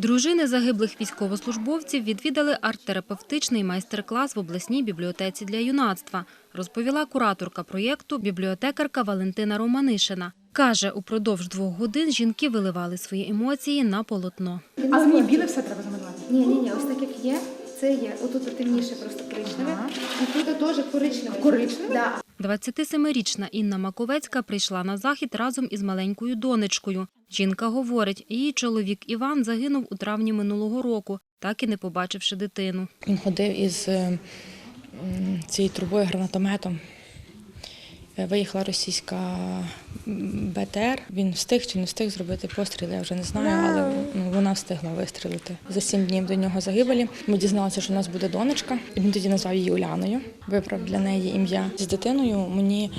Дружини загиблих військовослужбовців відвідали арт-терапевтичний майстер-клас в обласній бібліотеці для юнацтва, розповіла кураторка проєкту бібліотекарка Валентина Романишина. Каже, упродовж двох годин жінки виливали свої емоції на полотно. А мені біле все треба замалювати. Ні, ні, ні, ось так як є. Це є. Отут темніше просто коричневе. І тут теж коричневе. Коричневе? Да. 27-річна Інна Маковецька прийшла на захід разом із маленькою донечкою. Жінка говорить, її чоловік Іван загинув у травні минулого року, так і не побачивши дитину. Він ходив із е, цією трубою гранатометом. Е, Виїхала російська БТР. Він встиг чи не встиг зробити постріл, я вже не знаю, але ну, вона встигла вистрілити. За сім днів до нього загибелі. Ми дізналися, що у нас буде донечка. Він тоді назвав її Уляною. Вибрав для неї ім'я з дитиною. Мені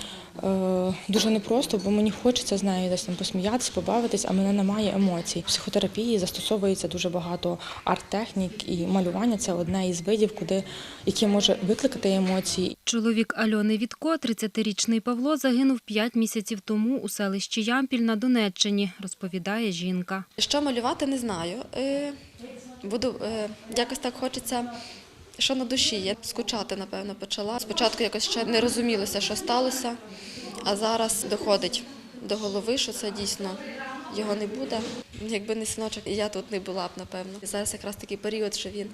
дуже непросто, бо мені хочеться з нею десь там посміятись, побавитись, а мене немає емоцій. В психотерапії застосовується дуже багато арт-технік, і малювання це одне із видів, куди яке може викликати емоції. Чоловік Альони Вітко, 30-річний Павло, загинув 5 місяців тому у селищі Ямпіль на Донеччині, розповідає жінка. Що малювати, не знаю. Е, Буду е, якось так хочеться, що на душі є. Скучати, напевно, почала. Спочатку якось ще не розумілося, що сталося, а зараз доходить до голови, що це дійсно його не буде. Якби не синочок, я тут не була б, напевно. Зараз якраз такий період, що він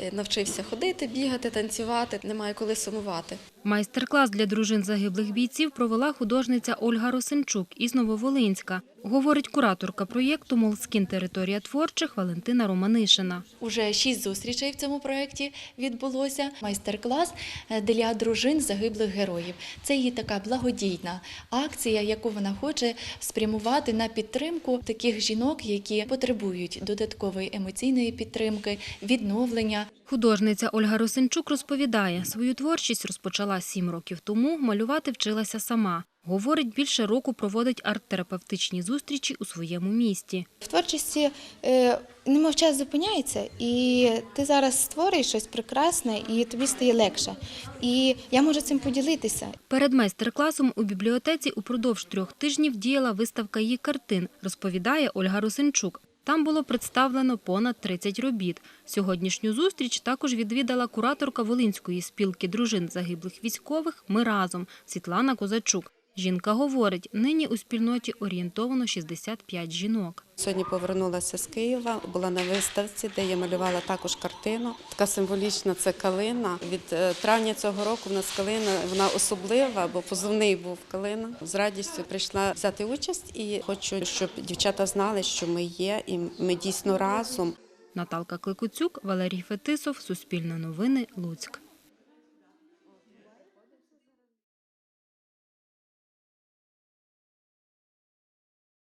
е, навчився ходити, бігати, танцювати, немає коли сумувати. Майстер-клас для дружин загиблих бійців провела художниця Ольга Росинчук із Нововолинська. Говорить кураторка проєкту Молскін територія творчих Валентина Романишина. Уже шість зустрічей в цьому проєкті відбулося. Майстер-клас е, для дружин загиблих героїв. Це її така благодійна акція, яку вона хоче спрямувати на підтримку таких жінок, які потребують додаткової емоційної підтримки, відновлення. Художниця Ольга Росинчук розповідає, свою творчість розпочала сім років тому, малювати вчилася сама. Говорить, більше року проводить арт-терапевтичні зустрічі у своєму місті. В творчості е, немов час зупиняється, і ти зараз створюєш щось прекрасне, і тобі стає легше. І я можу цим поділитися. Перед майстер-класом у бібліотеці упродовж трьох тижнів діяла виставка її картин, розповідає Ольга Росинчук. Там було представлено понад 30 робіт. Сьогоднішню зустріч також відвідала кураторка Волинської спілки дружин загиблих військових «Ми разом» Світлана Козачук. Жінка говорить, нині у спільноті орієнтовано 65 жінок. Сьогодні повернулася з Києва, була на виставці, де я малювала також картину. Така символічна це калина. Від е, травня цього року в нас калина вона особлива, бо позивний був калина. З радістю прийшла взяти участь і хочу, щоб дівчата знали, що ми є, і ми дійсно разом. Наталка Кликуцюк, Валерій Фетисов, Суспільне новини, Луцьк.